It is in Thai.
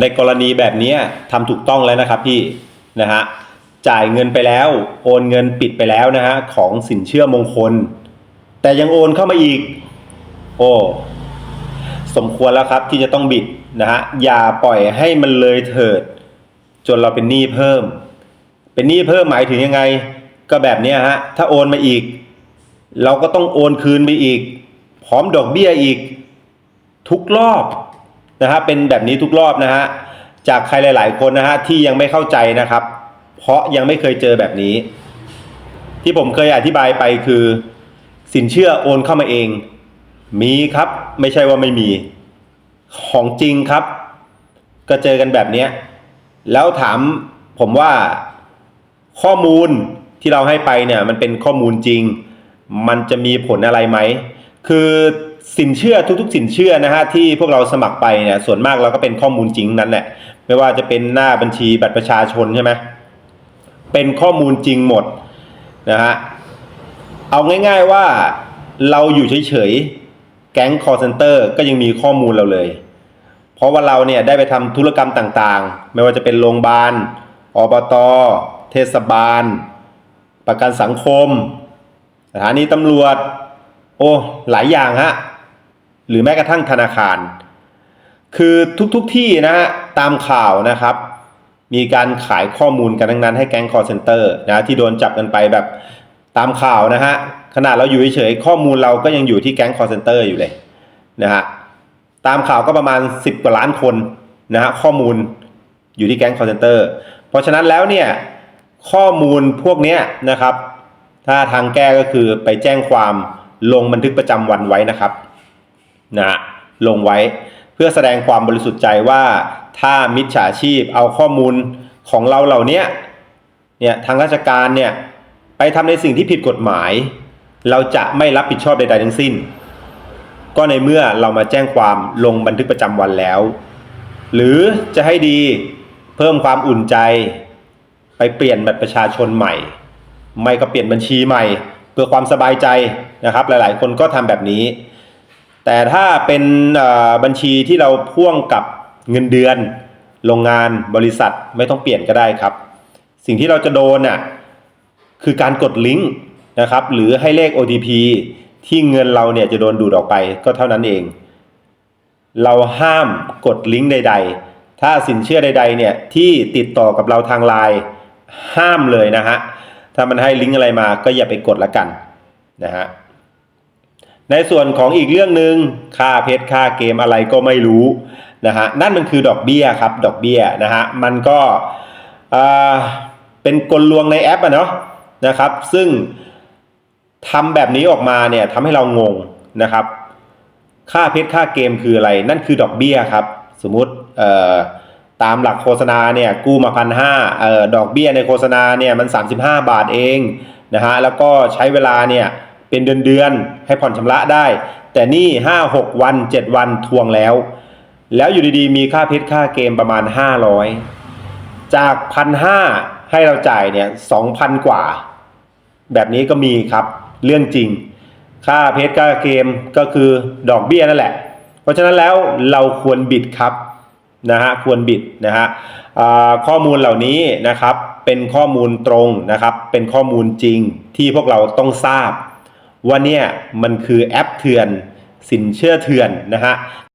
ในกรณีแบบนี้ทำถูกต้องแล้วนะครับพี่นะฮะจ่ายเงินไปแล้วโอนเงินปิดไปแล้วนะฮะของสินเชื่อมงคล แต่ยังโอนเข้ามาอีก โอ้สมควรแล้วครับที่จะต้องบิดนะฮะอย่าปล่อยให้มันเลยเถิด จนเราเป็นหนี้เพิ่ม เป็นหนี้เพิ่มหมายถึงยังไง ก็แบบนี้ฮะถ้าโอนมาอีก เราก็ต้องโอนคืนไปอีก พร้อมดอกเบี้ยอีก ทุกรอบ นะฮะเป็นแบบนี้ทุกรอบนะฮะจากใครหลาย ๆ คนนะฮะที่ยังไม่เข้าใจนะครับ เพราะยังไม่เคยเจอแบบนี้ ที่ผมเคยอธิบายไปคือ สินเชื่อโอนเข้ามาเอง มีครับไม่ใช่ว่าไม่มี ของจริงครับ ก็เจอกันแบบนี้แล้วถามผมว่าข้อมูลที่เราให้ไปเนี่ย มันเป็นข้อมูลจริง มันจะมีผลอะไรไหม คือ สินเชื่อทุกๆ สินเชื่อนะฮะที่พวกเราสมัครไปเนี่ยส่วนมากเราก็เป็นข้อมูลจริงนั้นแหละไม่ว่าจะเป็นหน้าบัญชีบัตรประชาชนใช่ไหมเป็นข้อมูลจริงหมดนะฮะเอาง่ายๆว่าเราอยู่เฉยๆแก๊งคอร์เซนเตอร์ก็ยังมีข้อมูลเราเลย เพราะว่าเราเนี่ยได้ไปทำธุรกรรมต่างๆ ไม่ว่าจะเป็นโรงพยาบาลอบตเทศบาล ประกันสังคม สถานีตำรวจ โอ้ หลายอย่างฮะ หรือแม้กระทั่งธนาคาร คือทุกๆทที่นะฮะตามข่าวนะครับ มีการขายข้อมูลกันทั้งนั้นให้แก๊งคอร์เซนเตอร์นะที่โดนจับกันไปแบบตามข่าวนะฮะขนาดเราอยู่เฉยๆข้อมูลเราก็ยังอยู่ที่แก๊งคอร์เซนเตอร์อยู่เลยนะฮะตามข่าวก็ประมาณ 10 กว่าล้านคนนะฮะข้อมูลอยู่ที่แก๊งคอร์เซนเตอร์เพราะฉะนั้นแล้วเนี่ยข้อมูลพวกเนี้ยนะครับ ถ้าทางแก้ก็คือไปแจ้งความลงบันทึกประจำวันไว้นะครับ นะลงไว้เพื่อแสดงความบริสุทธิ์ใจว่าถ้ามิจฉาชีพเอาข้อมูลของเราเหล่านี้เนี่ยทางราชการเนี่ยไปทำในสิ่งที่ผิดกฎหมาย เราจะไม่รับผิดชอบใดๆทั้งสิ้น ก็ในเมื่อเรามาแจ้งความลงบันทึกประจำวันแล้ว หรือจะให้ดีเพิ่มความอุ่นใจ ไปเปลี่ยนบัตรประชาชนใหม่ ไม่ก็เปลี่ยนบัญชีใหม่ เพื่อความสบายใจนะครับ หลายๆ คนก็ทำแบบนี้ แต่ถ้าเป็นบัญชีที่เราพ่วงกับเงินเดือน โรงงานบริษัทไม่ต้องเปลี่ยนก็ได้ครับ สิ่งที่เราจะโดนน่ะคือการกดลิงก์นะครับหรือให้เลข OTP ที่เงินเราเนี่ยจะโดนดูดออกไปก็เท่านั้นเอง เราห้ามกดลิงก์ใด ๆ ถ้าสินเชื่อใด ๆ เนี่ยที่ติดต่อกับเราทางไลน์ห้ามเลยนะฮะถ้ามันให้ลิงก์อะไรมาก็อย่าไปกดละกันนะฮะ ในส่วนของอีกเรื่องหนึ่งค่าเพชรค่าเกมอะไรก็ไม่รู้นะฮะนั่นมันคือดอกเบี้ยครับดอกเบี้ยนะฮะมันก็เป็นกลลวงในแอปอะเนาะนะครับ ซึ่งทำแบบนี้ออกมาเนี่ยทำให้เรางงนะครับ ค่าเพชรค่าเกมคืออะไร นั่นคือดอกเบี้ยครับ สมมติเอ่อตามหลักโฆษณาเนี่ยกู้มาพันห้าเอ่อดอกเบี้ยในโฆษณาเนี่ยมัน 35 บาทเองนะฮะแล้วก็ใช้เวลาเนี่ย เป็นเดือนเดือนให้ผ่อนชำระได้ แต่นี่5 6วัน7วันทวงแล้ว แล้วอยู่ดีๆ มีค่าเพชรค่าเกมประมาณ500จากพันห้าให้เราจ่ายเนี่ย2,000กว่า แบบนี้ก็มีครับเรื่องจริง ค่าเพชรค่าเกมก็คือดอกเบี้ยนั่นแหละ เพราะฉะนั้นแล้วเราควรบิดครับนะฮะควรบิดนะฮะข้อมูลเหล่านี้นะครับเป็นข้อมูลตรงนะครับ เป็นข้อมูลจริงที่พวกเราต้องทราบ ว่าเนี่ยมันคือแอปเถื่อนสินเชื่อเถื่อนนะฮะ